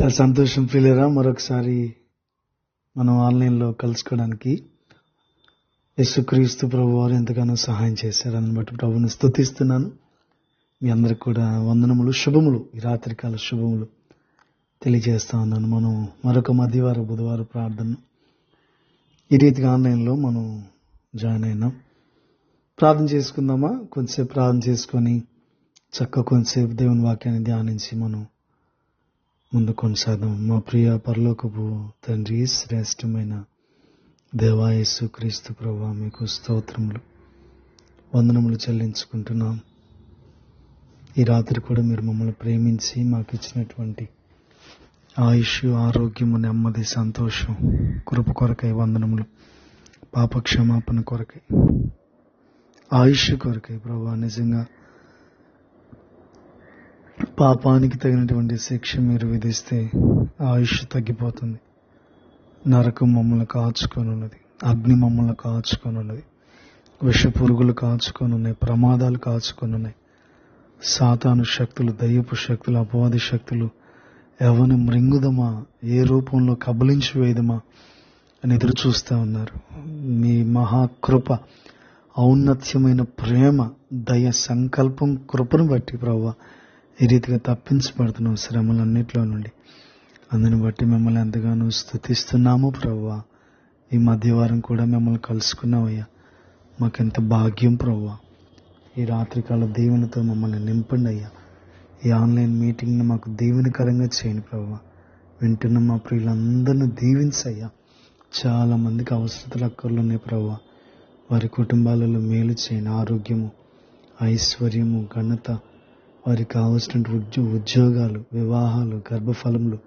చాలా సంతోషం ప్రియులరా మరొకసారి మనం ఆన్లైన్లో కలుసుకోవడానికి యేసుక్రీస్తు ప్రభు వారు ఎంతగానో సహాయం చేశారు బట్టి ప్రభుని స్తుతిస్తున్నాను. మీ అందరికి కూడా వందనములు శుభములు ఈ రాత్రికాల శుభములు తెలియజేస్తా ఉన్నాను. మనం మరొక మధ్యవారం బుధవారం ప్రార్థన. ఈ రీతిగా ఆన్లైన్లో మనం జాయిన్ అయినాం. ప్రార్థన చేసుకుందామా? కొంతసేపు ప్రార్థన చేసుకొని చక్కగా కొంతసేపు దేవుని వాక్యాన్ని ధ్యానించి మనం ముందు కొనసాగం మా ప్రియ పరలోకపు తండ్రి శ్రేష్టమైన దేవాయసు క్రీస్తు ప్రభా మీకు స్తోత్రములు. వందనములు చెల్లించుకుంటున్నాం. ఈ రాత్రి కూడా మీరు మమ్మల్ని ప్రేమించి మాకు ఇచ్చినటువంటి ఆయుష్ ఆరోగ్యము నెమ్మది సంతోషం కృప కొరకై వందనములు. పాప క్షమాపణ కొరకై ఆయుష్ కొరకై ప్రభా నిజంగా పాపానికి తగినటువంటి శిక్ష మీరు విధిస్తే ఆయుష్ తగ్గిపోతుంది. నరకం మమ్మల్ని కాచుకొని ఉన్నది అగ్ని మమ్మల్ని కాచుకొని ఉన్నది విష పురుగులు కాచుకొని ఉన్నాయి ప్రమాదాలు కాచుకొని ఉన్నాయి సాతాను శక్తులు దయ్యపు శక్తులు అపవాది శక్తులు ఎవరిని మృంగుదమా? ఏ రూపంలో కబలించి వేయదమా? అని ఎదురు చూస్తూ ఉన్నారు. మీ మహాకృప ఔన్నత్యమైన ప్రేమ దయ సంకల్పం కృపను బట్టి ప్రభావ ఈ రీతిగా తప్పించబడుతున్నాం శ్రమలన్నింటిలో నుండి అందుని బట్టి మిమ్మల్ని ఎంతగానో స్థుతిస్తున్నాము ప్రవ్వా. ఈ మధ్యవారం కూడా మిమ్మల్ని కలుసుకున్నామయ్యా. మాకెంత భాగ్యం ప్రవ్వా. ఈ రాత్రికాల దీవెనతో మమ్మల్ని నింపండి అయ్యా ఈ ఆన్లైన్ మీటింగ్ని మాకు దీవెనకరంగా చేయండి ప్రవ్వా. వింటున్న మా ప్రియులందరినీ దీవించయ్యా. చాలా మందికి అవసరతలు అక్కర్లు ఉన్నాయి ప్రవ్వా. వారి కుటుంబాలలో మేలు చేయండి. ఆరోగ్యము ఐశ్వర్యము ఘనత వారికి కావలసినటువంటి ఉద్యో ఉద్యోగాలు వివాహాలు గర్భఫలములు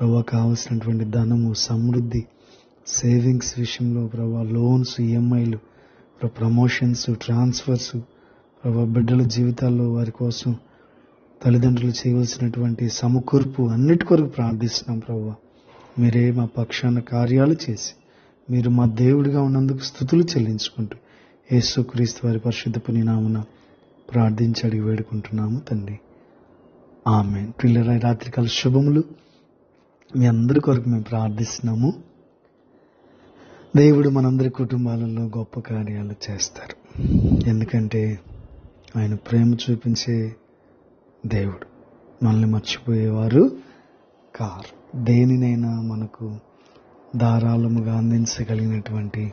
ప్రభా కావలసినటువంటి ధనము సమృద్ధి సేవింగ్స్ విషయంలో ప్రభా లోన్స్ ఈఎంఐలు ప్రమోషన్స్ ట్రాన్స్ఫర్స్ ప్రభా బిడ్డల జీవితాల్లో వారి కోసం తల్లిదండ్రులు చేయవలసినటువంటి సమకూర్పు అన్నిటి కొరకు ప్రార్థిస్తున్నాం ప్రభా. మీరే మా పక్షాన కార్యాలు చేసి మీరు మా దేవుడిగా ఉన్నందుకు స్థుతులు చెల్లించుకుంటూ యేసుక్రీస్తు వారి పరిశుద్ధ నామున ప్రార్థించి అడిగి వేడుకుంటున్నాము తండ్రి. ఆమె పిల్లల రాత్రికాల శుభములు మీ అందరి కొరకు మేము ప్రార్థిస్తున్నాము. దేవుడు మనందరి కుటుంబాలలో గొప్ప కార్యాలు చేస్తారు. ఎందుకంటే ఆయన ప్రేమ చూపించే దేవుడు. మనల్ని మర్చిపోయేవారు కారు. దేనినైనా మనకు ధారాళముగా అందించగలిగినటువంటి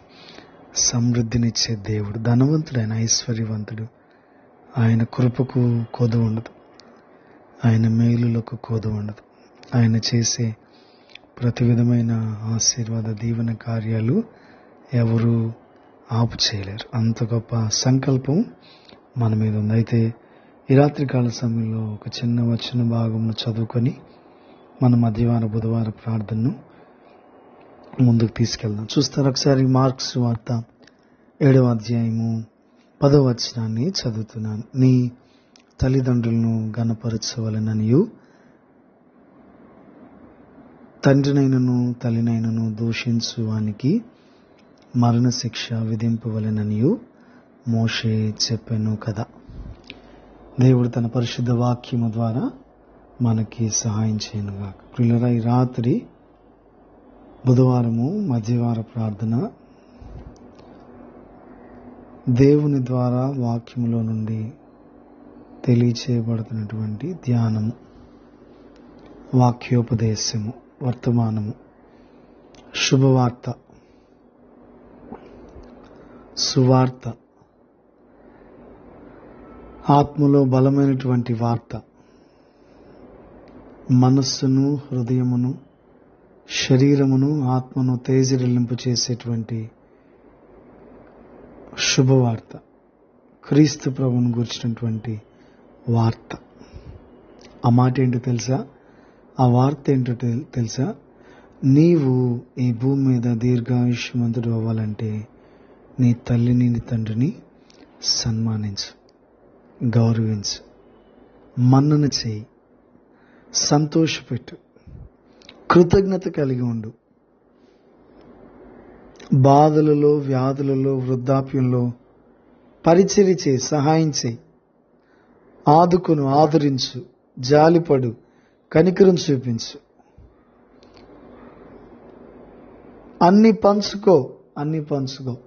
సమృద్ధినిచ్చే దేవుడు ధనవంతుడైన ఐశ్వర్యవంతుడు ఆయన కృపకు కొదు ఉండదు. ఆయన మేలులకు కొదు ఉండదు. ఆయన చేసే ప్రతి విధమైన ఆశీర్వాద దీవెన కార్యాలు ఎవరు ఆపు చేయలేరు. అంత గొప్ప సంకల్పం మన మీద ఉంది. అయితే ఈ రాత్రికాల సమయంలో ఒక చిన్న వచ్చిన భాగంను చదువుకొని మన మధ్యవార బుధవార ప్రార్థనను ముందుకు తీసుకెళ్దాం. చూస్తారు ఒకసారి మార్క్స్ వార్త ఏడవ అధ్యాయము పదవచనాన్ని చదువుతున్నాను. నీ తల్లిదండ్రులను గణపరచవలననియు తండ్రినైనను తల్లినైనను దూషించువానికి మరణశిక్ష విధింపవలననియు మోషే చెప్పాను కదా. దేవుడు తన పరిశుద్ధ వాక్యము ద్వారా మనకి సహాయం చేయనుగా ప్రియులరా రాత్రి బుధవారము మధ్యవార ప్రార్థన దేవుని ద్వారా వాక్యంలో నుండి తెలియచేయబడుతున్నటువంటి ధ్యానము వాక్యోపదేశము వర్తమానము శుభవార్త సువార్త ఆత్మలో బలమైనటువంటి వార్త మనస్సును హృదయమును శరీరమును ఆత్మను తేజరిల్లింపు చేసేటువంటి శుభవార్త. క్రీస్తు ప్రభుని గురించినటువంటి వార్త. ఆ మాట ఏంటో తెలుసా? ఆ వార్త ఏంటో తెలుసా? నీవు ఈ భూమి మీద దీర్ఘాయుష్మంతుడు అవ్వాలంటే నీ తల్లిని నీ తండ్రిని సన్మానించు గౌరవించు మన్నన చేయి సంతోషపెట్టు కృతజ్ఞత కలిగి ఉండు. బాధలలో వ్యాధులలో వృద్ధాప్యంలో పరిచర్య చే సహాయం చేయి ఆదుకును ఆదరించు జాలిపడు కనికరం చూపించు. అన్ని పంచుకో అన్ని పంచుకో.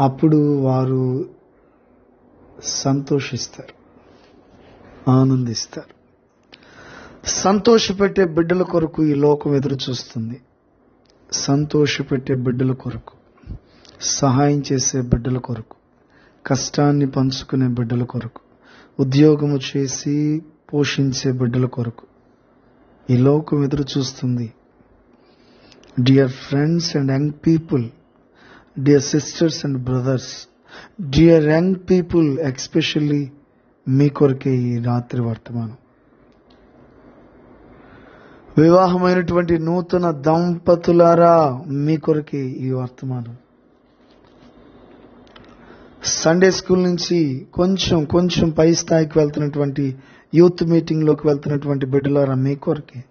అప్పుడు వారు సంతోషిస్తారు ఆనందిస్తారు. సంతోషపెట్టే బిడ్డల కొరకు ఈ లోకం ఎదురు చూస్తుంది సంతోషపెట్టే బిడ్డల కొరకు సహాయం చేసే బిడ్డల కొరకు కష్టాన్ని పంచుకునే బిడ్డల కొరకు ఉద్యోగము చేసి పోషించే బిడ్డల కొరకు ఈ లోకం ఎదురు చూస్తుంది. Dear friends and young people dear sisters and brothers dear young people especially మీ కొరకే ఈ రాత్రి వర్తమానం. వివాహమైనటువంటి నూతన దంపతులారా మీ కొరకే ఈ వర్తమానం. సండే స్కూల్ నుంచి కొంచెం కొంచెం పై స్థాయికి వెళ్తున్నటువంటి యూత్ మీటింగ్లోకి వెళ్తున్నటువంటి బిడ్డలారా మీ కొరకే.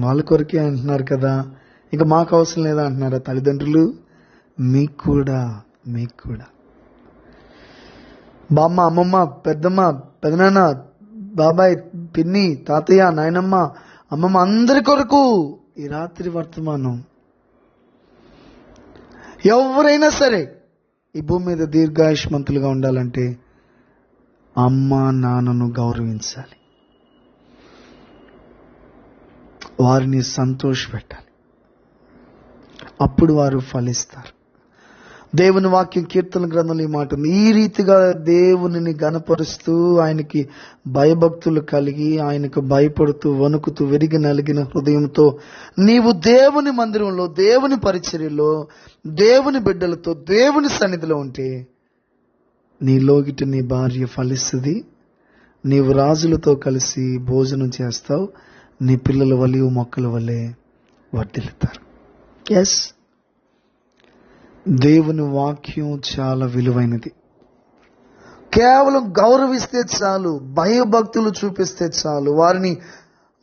వాళ్ళ కొరకే అంటున్నారు కదా. ఇంకా మాకు అవసరం లేదా అంటున్నారా తల్లిదండ్రులు? మీకు కూడా మీకు కూడా. బామ్మ అమ్మమ్మ పెద్దమ్మ పెదనాన్న బాబాయ్ పిన్ని తాతయ్య నాయనమ్మ అమ్మమ్మ అందరి కొరకు ఈ రాత్రి వర్తమానం. ఎవరైనా సరే ఈ భూమి మీద దీర్ఘాయుష్మంతులుగా ఉండాలంటే అమ్మ నాన్నను గౌరవించాలి. వారిని సంతోషపెట్టాలి. అప్పుడు వారు ఫలిస్తారు. దేవుని వాక్యం కీర్తన గ్రంథంలో ఈ మాట ఉంది. ఈ రీతిగా దేవునిని గనపరుస్తూ ఆయనకి భయభక్తులు కలిగి ఆయనకు భయపడుతూ వణుకుతూ విరిగి నలిగిన హృదయంతో నీవు దేవుని మందిరంలో దేవుని పరిచర్యలో దేవుని బిడ్డలతో దేవుని సన్నిధిలో ఉంటే నీ లోగిట నీ భార్య ఫలిస్తుంది. నీవు రాజులతో కలిసి భోజనం చేస్తావు. నీ పిల్లల వలియు మొక్కల వలె వర్దిల్లుతారు ఎస్ దేవుని వాక్యం చాలా విలువైనది. కేవలం గౌరవిస్తే చాలు భయభక్తులు చూపిస్తే చాలు వారిని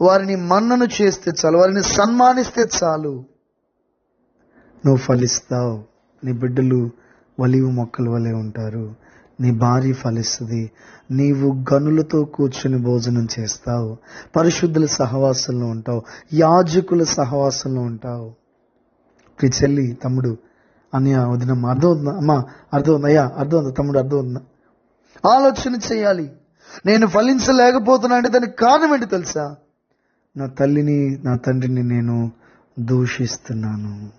వారిని మన్నను చేస్తే చాలు వారిని సన్మానిస్తే చాలు. నువ్వు ఫలిస్తావు. నీ బిడ్డలు వలివు మొక్కల వలె ఉంటారు. నీ భార్య ఫలిస్తుంది. నీవు గనులతో కూర్చుని భోజనం చేస్తావు. పరిశుద్ధుల సహవాసంలో ఉంటావు. యాజకుల సహవాసంలో ఉంటావు. ప్రియ చెల్లి తమ్ముడు అన్నయ్య వదినమ్మ అర్థమవుతుందా? అమ్మ అమ్మా అయ్యా అర్థం తమ్ముడు అర్థమవుతుందా? ఆలోచన చేయాలి. నేను ఫలించలేకపోతున్నా అంటే దానికి కారణం ఏంటి తెలుసా? నా తల్లిని నా తండ్రిని నేను దూషిస్తున్నాను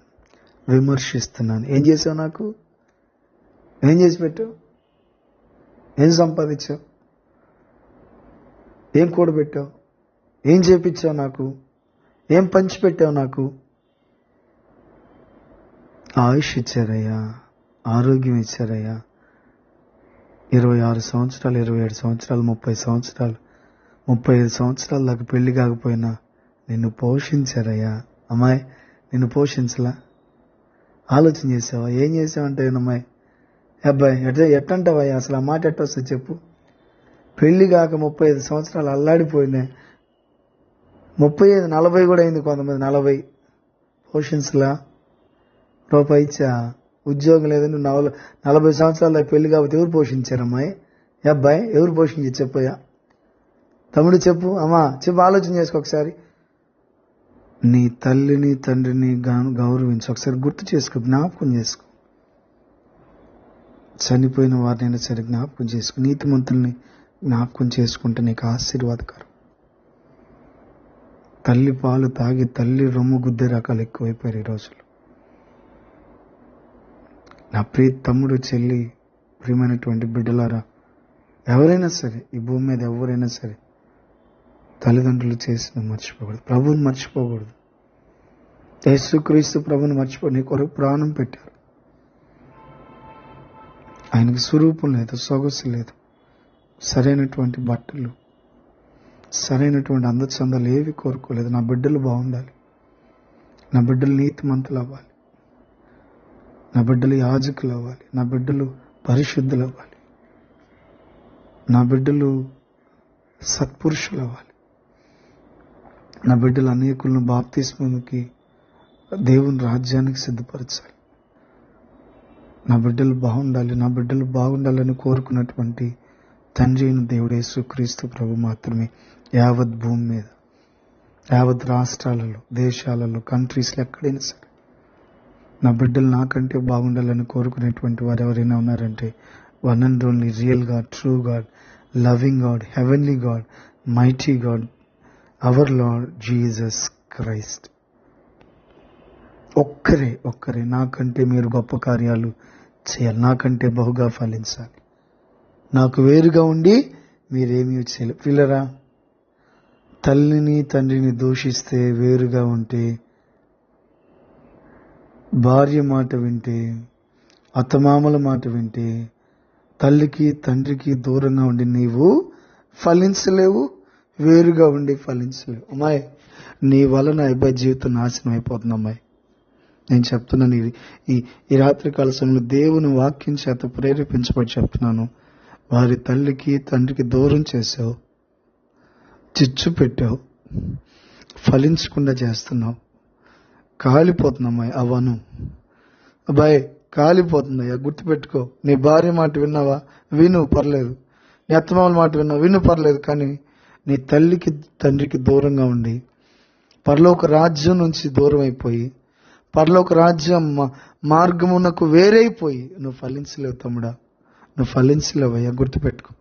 విమర్శిస్తున్నాను. ఏం చేసావు నాకు? ఏం చేసి పెట్టావు? ఏం సంపాదించావు? ఏం కూడబెట్టావు? ఏం చేపించావు నాకు? ఏం పంచిపెట్టావు నాకు? ఆయుష్ ఇచ్చారయ్యా ఆరోగ్యం ఇచ్చారయ్యా. ఇరవై ఆరు సంవత్సరాలు ఇరవై ఏడు సంవత్సరాలు ముప్పై సంవత్సరాలు ముప్పై ఐదు సంవత్సరాల దాకా పెళ్ళి కాకపోయినా నిన్ను పోషించారయ్యా. అమ్మాయి నిన్ను పోషించలా? ఆలోచన చేసావా? ఏం చేసావంటే అమ్మాయి అబ్బాయి ఎట్లా ఎట్టంటావయ్యా? అసలు ఆ మాట ఎట్టొస్తుంది చెప్పు. పెళ్ళి కాక ముప్పై ఐదు సంవత్సరాలు అల్లాడిపోయినాయి. ముప్పై ఐదు నలభై కూడా అయింది కొంతమంది నలభై. పోషించలా? రూపాయి ఇచ్చా ఉద్యోగం లేదని నలభై నలభై సంవత్సరాల పెళ్ళి కాబట్టి ఎవరు పోషించారు అమ్మాయి? ఏ అబ్బాయి? ఎవరు పోషించి చెప్పయ్యా. తమ్ముడు చెప్పు. అమ్మా చెప్పు ఆలోచన చేసుకో ఒకసారి. నీ తల్లిని తండ్రిని గా- గౌరవించు. ఒకసారి గుర్తు చేసుకో జ్ఞాపకం చేసుకో. చనిపోయిన వారినైనా సరే జ్ఞాపకం చేసుకో. నీతిమంతుల్ని జ్ఞాపకం చేసుకుంటే నీకు ఆశీర్వాదకరం. తల్లి పాలు తాగి తల్లి రొమ్ము గుద్దే రకాలు ఎక్కువైపోయారు ఈ రోజులు నా ప్రియ తమ్ముడు చెల్లి ప్రియమైనటువంటి బిడ్డలారా ఎవరైనా సరే ఈ భూమి మీద ఎవరైనా సరే తల్లిదండ్రులు చేసిన మర్చిపోకూడదు. ప్రభువుని మర్చిపోకూడదు. యేసుక్రీస్తు ప్రభుని మర్చిపో నీ కొరకు ప్రాణం పెట్టారు. ఆయనకి స్వరూపం లేదు సొగసు లేదు. సరైనటువంటి బట్టలు సరైనటువంటి అందచందాలు ఏవి కోరుకోలేదు. నా బిడ్డలు బాగుండాలి. నా బిడ్డలు నీతిమంతులు అవ్వాలి. నా బిడ్డలు యాజకులు అవ్వాలి. నా బిడ్డలు పరిశుద్ధులు అవ్వాలి. నా బిడ్డలు సత్పురుషులు అవ్వాలి. నా బిడ్డలు అనేకులను బాప్తిస్మకి దేవుని రాజ్యానికి సిద్ధపరచాలి. నా బిడ్డలు బాగుండాలి నా బిడ్డలు బాగుండాలని కోరుకున్నటువంటి తండ్రి అయిన దేవుడు యేసుక్రీస్తు ప్రభు మాత్రమే. యావత్ భూమి మీద యావత్ రాష్ట్రాలలో దేశాలలో కంట్రీస్లో ఎక్కడైనా సరే నా బిడ్డలు నాకంటే బాగుండాలని కోరుకునేటువంటి వారు ఎవరైనా ఉన్నారంటే one and only real God true God loving God heavenly God mighty God our Lord Jesus Christ ఒక్కరే ఒక్కరే నాకంటే మీరు గొప్ప కార్యాలు చేయాలి. నాకంటే బహుగా ఫలించాలి. నాకు వేరుగా ఉండి మీరేమీ చేయాలి పిల్లరా తల్లిని తండ్రిని దూషిస్తే వేరుగా ఉంటే భార్య మాట వింటే అత్తమామల మాట వింటే తల్లికి తండ్రికి దూరంగా ఉండి నీవు ఫలించలేవు వేరుగా ఉండి ఫలించలేవు. అమ్మాయి నీ వలన అబ్బాయి జీవితం నాశనం అయిపోతుంది అమ్మాయి. నేను చెప్తున్నాను ఈ ఈ రాత్రికాల సమయంలో దేవుని వాక్యం చేత ప్రేరేపించబడి చెప్తున్నాను. వారి తల్లికి తండ్రికి దూరం చేసావు చిచ్చు పెట్టావు ఫలించకుండా చేస్తున్నావు. కాలిపోతుందమ్మాయి అవను. అబ్బాయి కాలిపోతుందయ్యా గుర్తుపెట్టుకో. నీ భార్య మాట విన్నావా? విను పర్లేదు. నీ అత్తమామల మాట విన్నావా? విను పర్లేదు కానీ నీ తల్లికి తండ్రికి దూరంగా ఉండి పరలోక రాజ్యం నుంచి దూరం అయిపోయి పరలోక రాజ్యం మా- మార్గమునకు వేరైపోయి నువ్వు ఫలించలేవు తమ్ముడా. నువ్వు ఫలించలేవయ్యా గుర్తుపెట్టుకో.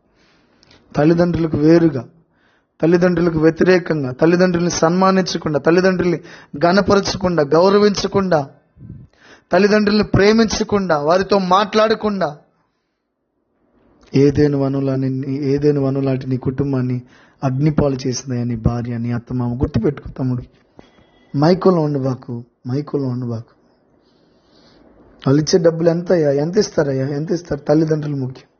తల్లిదండ్రులకు వేరుగా తల్లిదండ్రులకు వ్యతిరేకంగా తల్లిదండ్రుల్ని సన్మానించకుండా తల్లిదండ్రుల్ని గనపరచకుండా గౌరవించకుండా తల్లిదండ్రుల్ని ప్రేమించకుండా వారితో మాట్లాడకుండా ఏదేను వనులని ఏదేను వనులాంటి నీ కుటుంబాన్ని అగ్నిపాలు చేసిందయ్యా నీ భార్య నీ అత్తమామ గుర్తుపెట్టుకో తమ్ముడు. మైకోలో ఉండబాకు మైకోలో ఉండబాకు వాళ్ళు ఇచ్చే డబ్బులు ఎంత అయ్యా ఎంత ఇస్తారయ్యా? ఎంత ఇస్తారు? తల్లిదండ్రులు ముఖ్యం.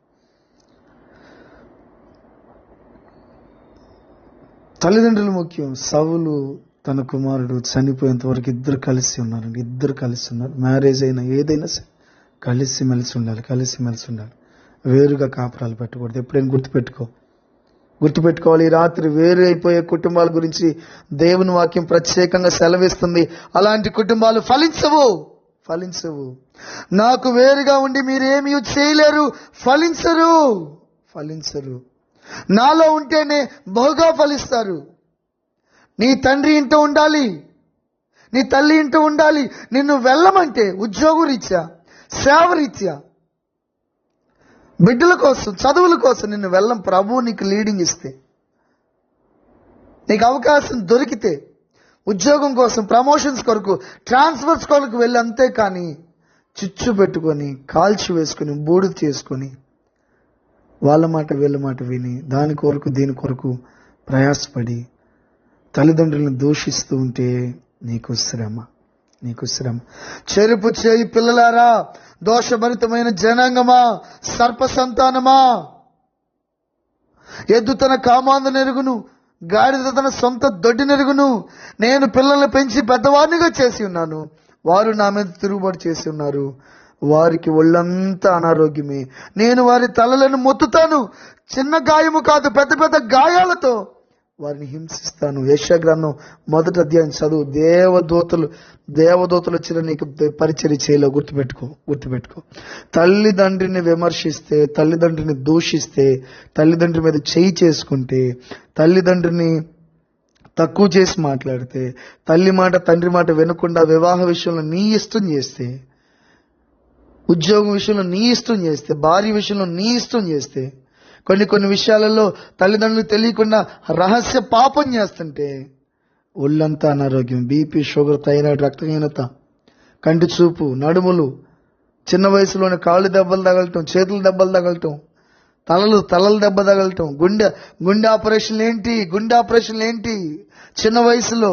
తల్లిదండ్రులు ముఖ్యం. సవులు తన కుమారుడు చనిపోయేంత వరకు ఇద్దరు కలిసి ఉన్నారండి. ఇద్దరు కలిసి ఉన్నారు. మ్యారేజ్ అయినా ఏదైనా సరే కలిసి మెలిసి ఉండాలి కలిసి మెలిసి ఉండాలి. వేరుగా కాపురాలు పెట్టకూడదు. ఎప్పుడైనా గుర్తుపెట్టుకో. గుర్తుపెట్టుకోవాలి. ఈ రాత్రి వేరు అయిపోయే కుటుంబాల గురించి దేవుని వాక్యం ప్రత్యేకంగా సెలవిస్తుంది. అలాంటి కుటుంబాలు ఫలించవు. ఫలించవు. నాకు వేరుగా ఉండి మీరేమీ చేయలేరు. ఫలించరు. ఫలించరు. నాలో ఉంటేనే బహుగా ఫలిస్తారు. నీ తండ్రి ఇంట ఉండాలి. నీ తల్లి ఇంట ఉండాలి. నిన్ను వెళ్ళమంటే ఉద్యోగం రీత్యా సేవ రీత్యా బిడ్డల కోసం చదువుల కోసం నిన్ను వెళ్ళం ప్రభువు నీకు లీడింగ్ ఇస్తే. నీకు అవకాశం దొరికితే ఉద్యోగం కోసం ప్రమోషన్స్ కొరకు ట్రాన్స్ఫర్స్ కొరకు వెళ్ళి అంతే కానీ చిచ్చు పెట్టుకొని కాల్చి వేసుకొని బూడిద చేసుకొని వాళ్ళ మాట వీళ్ళ మాట విని దాని కొరకు దీని కొరకు ప్రయాసపడి తల్లిదండ్రులను దూషిస్తూ ఉంటే నీకు శ్రమ నీకు శ్రమ. చెరుపు చేయి పిల్లలారా దోషభరితమైన జనాంగమా సర్ప సంతానమా ఎద్దు తన కామాంద నెరుగును గాడిద తన సొంత దొడ్డి నెరుగును నేను పిల్లల్ని పెంచి పెద్దవారినిగా చేసి ఉన్నాను. వారు నా మీద తిరుగుబాటు చేసి ఉన్నారు. వారికి ఒళ్ళంతా అనారోగ్యమే. నేను వారి తలలను మొత్తుతాను. చిన్న గాయము కాదు పెద్ద పెద్ద గాయాలతో వారిని హింసిస్తాను. యశగ్రంథం మొదటి అధ్యాయం చదువు. దేవదూతలు దేవదూతలు వచ్చిన నీకు పరిచర్య చేయలో గుర్తుపెట్టుకో గుర్తుపెట్టుకో. తల్లిదండ్రిని విమర్శిస్తే తల్లిదండ్రిని దూషిస్తే తల్లిదండ్రి మీద చేయి చేసుకుంటే తల్లిదండ్రిని తక్కువ చేసి మాట్లాడితే తల్లి మాట తండ్రి మాట వినకుండా వివాహ విషయంలో నీ ఇష్టం చేస్తే ఉద్యోగం విషయంలో నీ ఇష్టం చేస్తే భార్య విషయంలో నీ ఇష్టం చేస్తే కొన్ని కొన్ని విషయాలలో తల్లిదండ్రులు తెలియకుండా రహస్య పాపం చేస్తుంటే ఒళ్ళంతా అనారోగ్యం బీపీ షుగర్ థైరాయిడ్ రక్తహీనత కంటి చూపు నడుములు చిన్న వయసులోనే కాళ్ళు దెబ్బలు తగలటం చేతులు దెబ్బలు తగలటం తలలు తలలు దెబ్బ తగలటం గుండె గుండె ఆపరేషన్లు ఏంటి గుండె ఆపరేషన్లు ఏంటి చిన్న వయసులో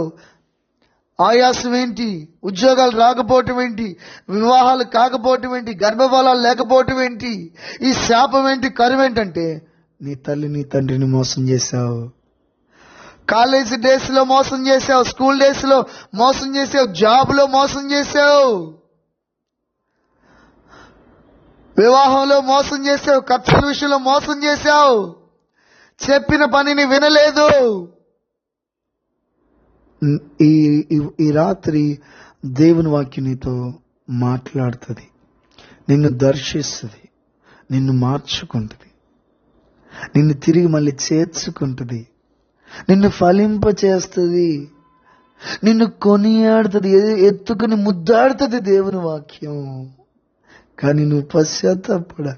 ఆయాసం ఏంటి? ఉద్యోగాలు రాకపోవటం ఏంటి? వివాహాలు కాకపోవటం ఏంటి? గర్భఫలాలు లేకపోవటం ఏంటి? ఈ శాపం ఏంటి? కరువు ఏంటంటే నీ తల్లి నీ తండ్రిని మోసం చేశావు. కాలేజీ డేస్లో మోసం చేసావు స్కూల్ డేస్లో మోసం చేసావు జాబ్లో మోసం చేసావు వివాహంలో మోసం చేసావు ఖర్చుల విషయంలో మోసం చేసావు చెప్పిన పనిని వినలేదు. ఈ ఈ- రాత్రి దేవుని వాక్యం నీతో మాట్లాడుతుంది. నిన్ను దర్శిస్తుంది. నిన్ను మార్చుకుంటుంది. నిన్ను తిరిగి మళ్ళీ చేర్చుకుంటుంది. నిన్ను ఫలింప చేస్తుంది నిన్ను కొనియాడుతుంది. ఎత్తుకుని ముద్దాడుతుంది దేవుని వాక్యం. కానీ నువ్వు పశ్చాత్తాపడాలి.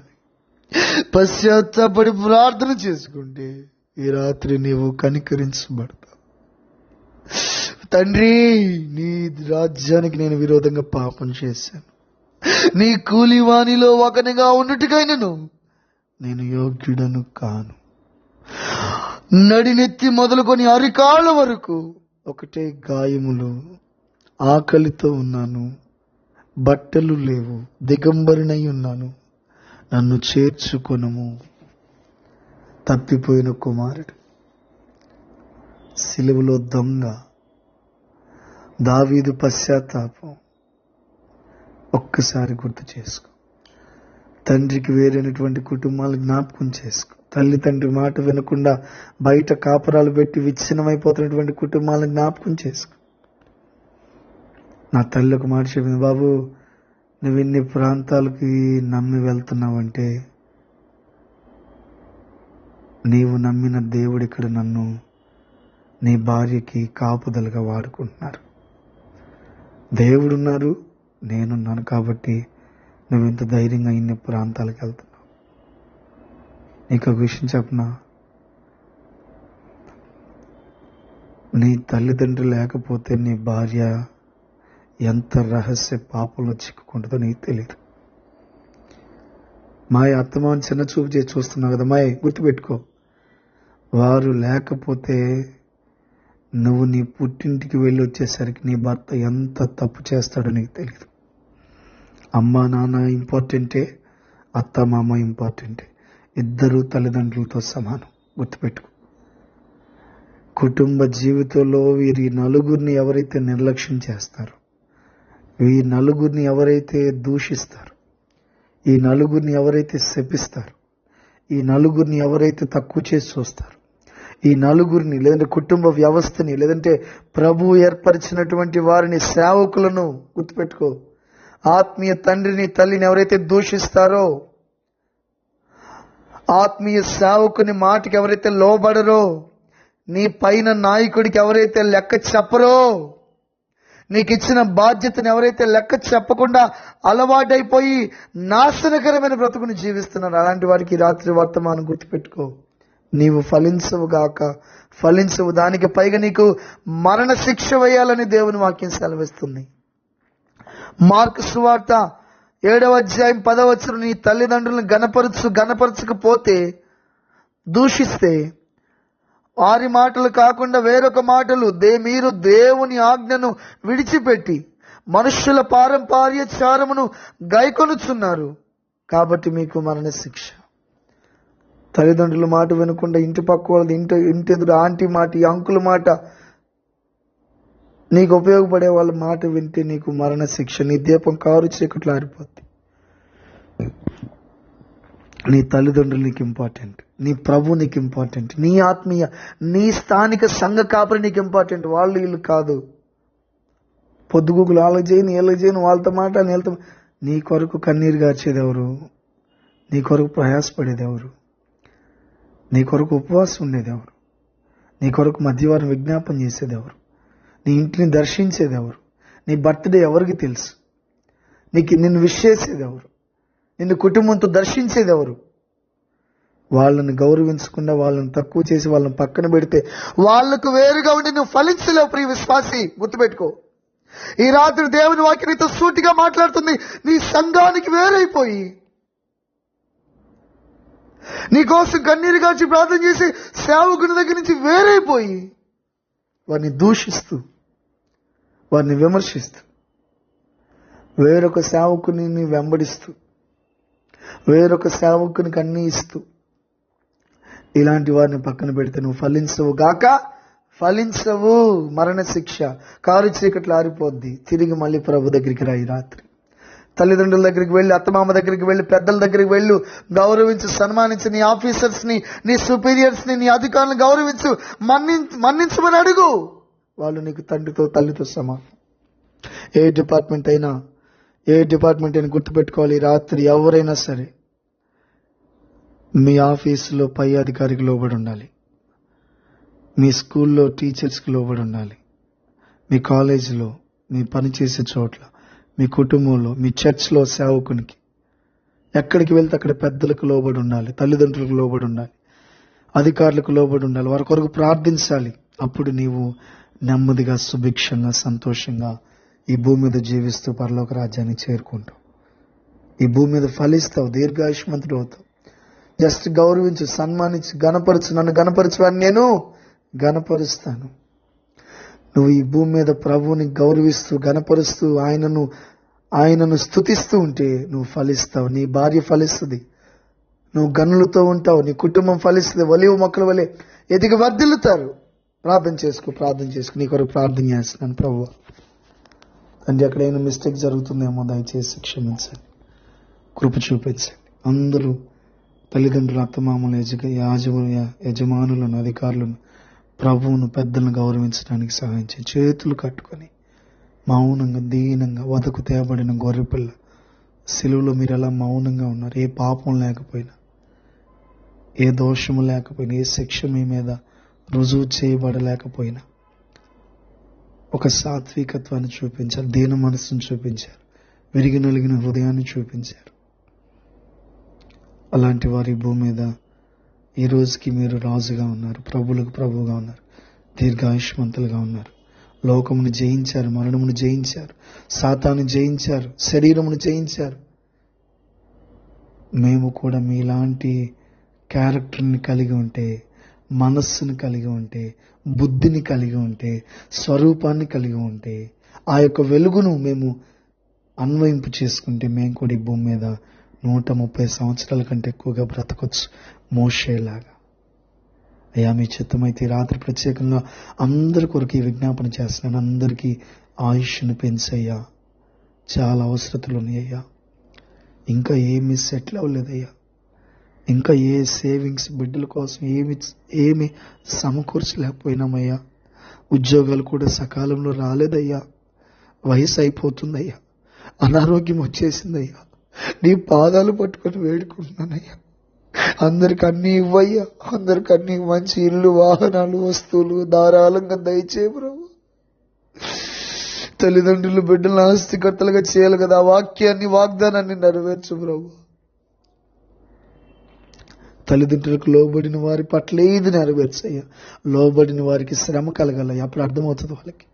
పశ్చాత్తాపడి ప్రార్థన చేసుకుంటే ఈ రాత్రి నీవు కనికరించబడు తండ్రి నీ రాజ్యానికి నేను విరోధంగా పాపం చేశాను. నీ కూలివానిలో ఒకనిగా ఉన్నట్టుగానను నేను యోగ్యుడను కాను. నడినెత్తి మొదలుకొని అరికాళ్ళ వరకు ఒకటే గాయములు ఆకలితో ఉన్నాను. బట్టలు లేవు దిగంబరినై ఉన్నాను. నన్ను చేర్చుకొనము. తప్పిపోయిన కుమారుడు. సిలువలో దొంగ. దావీదు పశ్చాత్తాపం. ఒక్కసారి గుర్తు చేసుకో. తండ్రికి వేరైనటువంటి కుటుంబాలు జ్ఞాపకం చేసుకో. తల్లి తండ్రి మాట వినకుండా బయట కాపురాలు పెట్టి విచ్ఛిన్నమైపోతున్నటువంటి కుటుంబాలను జ్ఞాపకం చేసుకో. నా తల్లి ఒక మాట చెప్పింది బాబు నువ్వు ఇన్ని ప్రాంతాలకి నమ్మి వెళ్తున్నావంటే నీవు నమ్మిన దేవుడు ఇక్కడ నన్ను నీ భార్యకి కాపుదలుగా వాడుకుంటున్నారు. దేవుడున్నారు నేనున్నాను కాబట్టి నువ్వు ఇంత ధైర్యంగా ఇన్ని ప్రాంతాలకు వెళ్తున్నావు. నీకు ఒక విషయం చెప్పనా? నీ తల్లిదండ్రులు లేకపోతే నీ భార్య ఎంత రహస్య పాపంలో చిక్కుకుంటుందో నీకు తెలియదు మా అత్తమాని చిన్న చూపు చేసి చూస్తున్నావు కదా మాయ గుర్తుపెట్టుకో. వారు లేకపోతే నువ్వు నీ పుట్టింటికి వెళ్ళి వచ్చేసరికి నీ భర్త ఎంత తప్పు చేస్తాడో నీకు తెలియదు అమ్మ నాన్న ఇంపార్టెంటే అత్త మామ ఇంపార్టెంటే. ఇద్దరు తల్లిదండ్రులతో సమానం. గుర్తుపెట్టుకో. కుటుంబ జీవితంలో వీరి నలుగురిని ఎవరైతే నిర్లక్ష్యం చేస్తారో ఈ నలుగురిని ఎవరైతే దూషిస్తారు ఈ నలుగురిని ఎవరైతే శపిస్తారు ఈ నలుగురిని ఎవరైతే తక్కువ చేసి చూస్తారో ఈ నలుగురిని లేదంటే కుటుంబ వ్యవస్థని లేదంటే ప్రభు ఏర్పరిచినటువంటి వారిని సేవకులను గుర్తుపెట్టుకో. ఆత్మీయ తండ్రిని తల్లిని ఎవరైతే దూషిస్తారో ఆత్మీయ సేవకుని మాటకి ఎవరైతే లోబడరో నీ పైన నాయకుడికి ఎవరైతే లెక్క చెప్పరో నీకు ఇచ్చిన బాధ్యతను ఎవరైతే లెక్క చెప్పకుండా అలవాటైపోయి నాశనకరమైన బ్రతుకుని జీవిస్తున్నారు అలాంటి వారికి రాత్రి వర్తమానం గుర్తుపెట్టుకో. నీవు ఫలించవు గాక. ఫలించవు. దానికి పైగా నీకు మరణ శిక్ష వేయాలని దేవుని వాక్యం సెలవిస్తుంది. మార్కు సువార్త ఏడవ అధ్యాయం పదవచ్చును నీ తల్లిదండ్రులను గనపరచు గనపరచకపోతే దూషిస్తే వారి మాటలు కాకుండా వేరొక మాటలు దే మీరు దేవుని ఆజ్ఞను విడిచిపెట్టి మనుష్యుల పారంపర్యచారమును గైకొనుచున్నారు. కాబట్టి మీకు మరణ శిక్ష తల్లిదండ్రుల మాట వినకుండా ఇంటి పక్క వాళ్ళది ఇంటి ఇంటి ఎదురు ఆంటీ మాట ఈ అంకుల మాట. నీకు ఉపయోగపడే వాళ్ళ మాట వింటే నీకు మరణ శిక్ష నీ దీపం కారు చీకట్లు ఆరిపోద్ది నీ తల్లిదండ్రులు నీకు ఇంపార్టెంట్ నీ ప్రభు నీకు ఇంపార్టెంట్ నీ ఆత్మీయ నీ స్థానిక సంఘ కాపరి నీకు ఇంపార్టెంట్ వాళ్ళు వీళ్ళు కాదు. పొద్దుగూకులు వాళ్ళకి చేయను వీళ్ళకి చేయను వాళ్ళతో మాట వీళ్ళతో నీ కొరకు కన్నీరు గార్చేది ఎవరు నీ కొరకు ప్రయాసపడేది ఎవరు నీ కొరకు ఉపవాసం ఉండేదెవరు? నీ కొరకు మధ్యవారం విజ్ఞాపం చేసేదెవరు? నీ ఇంటిని దర్శించేదెవరు? నీ బర్త్డే ఎవరికి తెలుసు? నీకు నిన్ను విష్ చేసేది నిన్ను కుటుంబంతో దర్శించేదెవరు? వాళ్ళని గౌరవించకుండా వాళ్ళని తక్కువ చేసి వాళ్ళని పక్కన పెడితే వాళ్ళకు వేరుగా ఉండి నువ్వు ఫలించలేవు ప్రియ విశ్వాసి. గుర్తుపెట్టుకో. ఈ రాత్రి దేవుని వాక్యం సూటిగా మాట్లాడుతుంది. నీ సంఘానికి వేరైపోయి నీకోసం కన్నీరు కాచి ప్రార్థన చేసి సేవకుని దగ్గర నుంచి వేరైపోయి వారిని దూషిస్తూ వారిని విమర్శిస్తూ వేరొక సేవకుని వెంబడిస్తూ వేరొక సేవకునికి కన్నీ ఇస్తూ ఇలాంటి వారిని పక్కన పెడితే నువ్వు ఫలించవు గాక ఫలించవు. మరణ శిక్ష కారు చీకట్లు ఆరిపోద్ది. తిరిగి మళ్ళీ ప్రభు దగ్గరికి రాయి రాత్రి. తల్లిదండ్రుల దగ్గరికి వెళ్ళి అత్తమామ దగ్గరికి వెళ్ళి పెద్దల దగ్గరికి వెళ్ళు. గౌరవించు సన్మానించు నీ ఆఫీసర్స్ని నీ సుపీరియర్స్ని నీ అధికారులను గౌరవించు. మన్ని మన్నించమని అడుగు. వాళ్ళు నీకు తండ్రితో తల్లితో సమానం. ఏ డిపార్ట్మెంట్ అయినా ఏ డిపార్ట్మెంట్ అయినా గుర్తుపెట్టుకోవాలి రాత్రి ఎవరైనా సరే మీ ఆఫీసులో పై అధికారికి లోబడి ఉండాలి. మీ స్కూల్లో టీచర్స్కి లోబడి ఉండాలి. మీ కాలేజీలో మీ పని చేసే చోట్ల మీ కుటుంబంలో మీ చర్చ్లో సేవకునికి. ఎక్కడికి వెళ్తే అక్కడ పెద్దలకు లోబడి ఉండాలి తల్లిదండ్రులకు లోబడి ఉండాలి అధికారులకు లోబడి ఉండాలి వారి కొరకు ప్రార్థించాలి. అప్పుడు నీవు నెమ్మదిగా సుభిక్షంగా సంతోషంగా ఈ భూమి మీద జీవిస్తూ పరలోక రాజ్యాన్ని చేరుకుంటావు. ఈ భూమి మీద ఫలిస్తావు దీర్ఘాయుష్మంతుడు అవుతావు. జస్ట్ గౌరవించు సన్మానించి గణపరచు నన్ను గణపరచు నేను గణపరుస్తాను. నువ్వు ఈ భూమి మీద ప్రభువుని గౌరవిస్తూ గణపరుస్తూ ఆయనను ఆయనను స్తుతిస్తూ ఉంటే నువ్వు ఫలిస్తావు నీ భార్య ఫలిస్తుంది. నువ్వు గనులతో ఉంటావు నీ కుటుంబం ఫలిస్తుంది ఒలివ మొక్కల వలె ఎదిగి వర్దిల్లుతారు ప్రార్థన చేసుకో ప్రార్థన చేసుకో నీ కొరకు ప్రార్థన చేస్తున్నాను ప్రభు అంటే ఎక్కడైనా మిస్టేక్ జరుగుతుందేమో దయచేసి క్షమించండి. కృప చూపించండి. అందరూ తల్లిదండ్రులు అత్తమామలు యజక యాజమ యజమానులను అధికారులను ప్రభువును పెద్దలను గౌరవించడానికి సహాయం చేయి. చేతులు కట్టుకొని మౌనంగా దీనంగా వదకు తేబడిన గొర్రెపిల్ల. సిలువలో మీరు ఎలా మౌనంగా ఉన్నారు? ఏ పాపం లేకపోయినా ఏ దోషము లేకపోయినా ఏ శిక్ష మీ మీద రుజువు చేయబడలేకపోయినా ఒక సాత్వికత్వాన్ని చూపించారు దీన మనసును చూపించారు విరిగి నలిగిన హృదయాన్ని చూపించారు. అలాంటి వారి భూమి మీద ఈ రోజుకి మీరు రాజుగా ఉన్నారు ప్రభులకు ప్రభువుగా ఉన్నారు దీర్ఘాయుష్మంతులుగా ఉన్నారు. లోకమును జయించారు మరణమును జయించారు సాతాను జయించారు శరీరమును జయించారు. మేము కూడా మీలాంటి క్యారెక్టర్ని కలిగి ఉంటే మనస్సును కలిగి ఉంటే బుద్ధిని కలిగి ఉంటే స్వరూపాన్ని కలిగి ఉంటే ఆ యొక్క వెలుగును మేము అన్వయింపు చేసుకుంటే మేము కూడా ఈ భూమి మీద నూట ముప్పై సంవత్సరాల కంటే ఎక్కువగా బ్రతకొచ్చు మోషేలాగా. అయ్యా మీ చిత్తమైతే రాత్రి ప్రత్యేకంగా అందరి కొరకు విజ్ఞాపన చేస్తున్నాను. అందరికీ ఆయుష్ను పెంచయ్యా. చాలా అవసరతలు ఉన్నాయ్యా ఇంకా ఏమి సెటిల్ అవ్వలేదయ్యా. ఇంకా ఏ సేవింగ్స్ బిడ్డల కోసం ఏమి ఏమి సమకూర్చలేకపోయినామయ్యా. ఉద్యోగాలు కూడా సకాలంలో రాలేదయ్యా. వయసు అయిపోతుందయ్యా. అనారోగ్యం వచ్చేసిందయ్యా. నీ పాదాలు పట్టుకొని వేడుకుంటున్నానయ్యా. అందరికి అన్ని ఇవ్వయ్యా. అందరికి అన్ని మంచి ఇల్లు వాహనాలు వస్తువులు ధారాళంగా దయచే ప్రభు. తల్లిదండ్రులు బిడ్డలను ఆస్తికర్తలుగా చేయాలి కదా. ఆ వాక్యాన్ని వాగ్దానాన్ని నెరవేర్చు ప్రభు. తల్లిదండ్రులకు లోబడిన వారి పట్ల ఏది నెరవేర్చయ్యా? లోబడిన వారికి శ్రమ కలగాలయ్యా. అప్పుడు అర్థమవుతుంది వాళ్ళకి.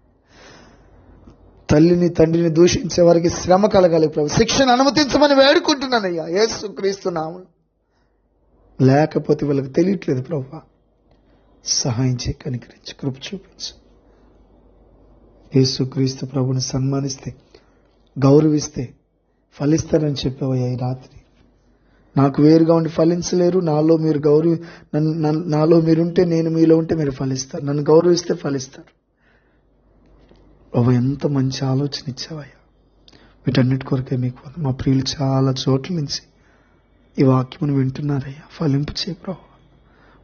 తల్లిని తండ్రిని దూషించే వారికి శ్రమ కలగాలి ప్రభు. శిక్షను అనుమతించమని వేడుకుంటున్నానయ్యా. యేసు క్రీస్తు నామం. లేకపోతే వాళ్ళకి తెలియట్లేదు ప్రభు. సహాయం చేయి కనికరించి కృప చూపించు. యేసుక్రీస్తు ప్రభుని సన్మానిస్తే గౌరవిస్తే ఫలిస్తారని చెప్పేవయ్యా ఈ రాత్రి. నాకు వేరుగా ఉండి ఫలించలేరు నాలో మీరు గౌరవి నన్ను నన్ను- నాలో మీరుంటే నేను మీలో ఉంటే మీరు ఫలిస్తారు. నన్ను గౌరవిస్తే ఫలిస్తారు. బాబా ఎంత మంచి ఆలోచన ఇచ్చావయ్యా. వీటన్నిటి కొరకే మీకు మా ప్రియులు చాలా చోట్ల నుంచి ఈ వాక్యమును వింటున్నారయ్యా. ఫలింపు చేయి ప్రభు.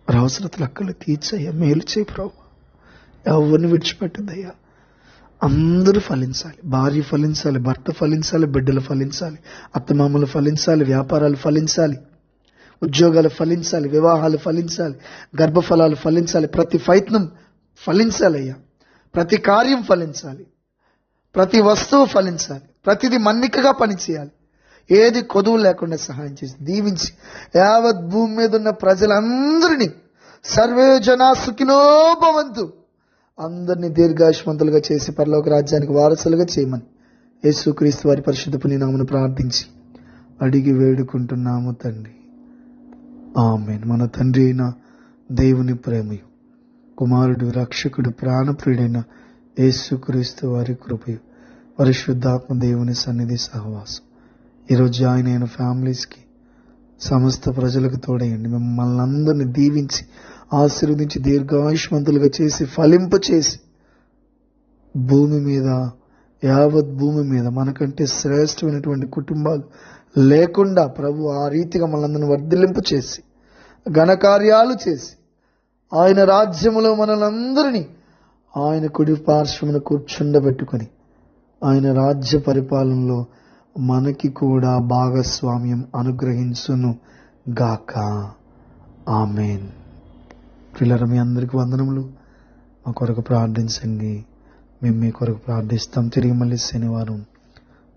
వారి అవసరతలు అక్కలు తీర్చయ్యా. మేలు చేయి ప్రభు. ఎవరిని విడిచిపెట్టద్దయ్యా అందరూ ఫలించాలి. భార్య ఫలించాలి భర్త ఫలించాలి బిడ్డలు ఫలించాలి అత్తమామలు ఫలించాలి వ్యాపారాలు ఫలించాలి ఉద్యోగాలు ఫలించాలి వివాహాలు ఫలించాలి గర్భఫలాలు ఫలించాలి. ప్రతి ప్రయత్నం ఫలించాలయ్యా. ప్రతి కార్యం ఫలించాలి. ప్రతి వస్తువు ఫలించాలి. ప్రతిది మన్నికగా పనిచేయాలి. ఏది కొదువు లేకుండా సహాయం చేసి దీవించి యావత్ భూమి మీద ఉన్న ప్రజలందరినీ సర్వే జనాసుకినో భవంతు అందరినీ దీర్ఘాయుష్మంతులుగా చేసి పరలోక రాజ్యానికి వారసులుగా చేయమని యేసుక్రీస్తు వారి పరిశుద్ధ పుణ్యనామను ప్రార్థించి అడిగి వేడుకుంటున్నాము తండ్రి. ఆమె మన తండ్రి అయిన దేవుని ప్రేమయు కుమారుడు రక్షకుడు ప్రాణప్రియుడైన యేసుక్రీస్తు వారి కృపయు పరిశుద్ధాత్మ దేవుని సన్నిధి సహవాసం. ఈరోజు జాయిన్ అయిన ఫ్యామిలీస్కి సమస్త ప్రజలకు తోడయండి మిమ్మల్ని అందరిని దీవించి ఆశీర్వదించి దీర్ఘాయుష్మంతులుగా చేసి ఫలింప చేసి భూమి మీద యావత్ భూమి మీద మనకంటే శ్రేష్టమైనటువంటి కుటుంబాలు లేకుండా ప్రభు ఆ రీతిగా మనందరిని వర్ధిల్లింప చేసి ఘనకార్యాలు చేసి ఆయన రాజ్యములో మనలందరినీ ఆయన కుడి పార్శ్వమును కూర్చుండబెట్టుకొని ఆయన రాజ్య పరిపాలనలో మనకి కూడా భాగస్వామ్యం అనుగ్రహించును గాక. ఆమెన్. పిల్లలు మీ అందరికి వందనములు. మా కొరకు ప్రార్థించండి. మేము మీ కొరకు ప్రార్థిస్తాం. తిరిగి మళ్ళీ శనివారం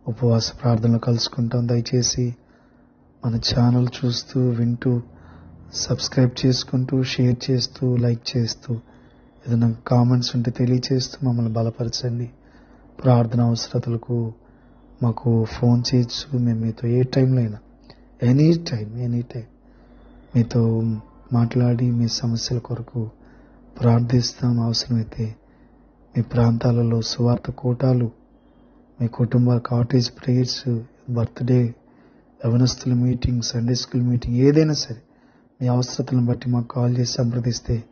ఉపవాస ప్రార్థనలు కలుసుకుంటాం. దయచేసి మన ఛానల్ చూస్తూ వింటూ సబ్స్క్రైబ్ చేసుకుంటూ షేర్ చేస్తూ లైక్ చేస్తూ ఏదైనా కామెంట్స్ ఉంటే తెలియచేస్తూ మమ్మల్ని బలపరచండి. ప్రార్థన అవసరతలకు మాకు ఫోన్ చేయొచ్చు మేము మీతో ఏ టైంలో అయినా. ఎనీ టైం ఎనీ టైం మీతో మాట్లాడి మీ సమస్యల కొరకు ప్రార్థిస్తాం. అవసరమైతే మీ ప్రాంతాలలో సువార్త కూటాలు మీ కుటుంబ కాటేజ్ ప్రేయర్స్ బర్త్డే యవనస్తుల మీటింగ్ సండే స్కూల్ మీటింగ్ ఏదైనా సరే మీ అవసరతలను బట్టి మాకు కాల్ చేసి సంప్రదిస్తే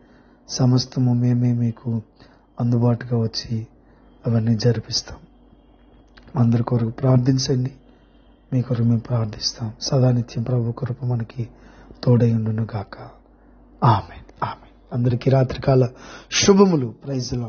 సమస్తము మేమే మీకు అందుబాటుగా వచ్చి అవన్నీ జరిపిస్తాం. అందరి కొరకు ప్రార్థించండి. మీ కొరకు మేము ప్రార్థిస్తాం. సదానిత్యం ప్రభు కృప మనకి తోడై గాక ఆమె ఆమె అందరికీ రాత్రికాల శుభములు. ప్రైజ్లో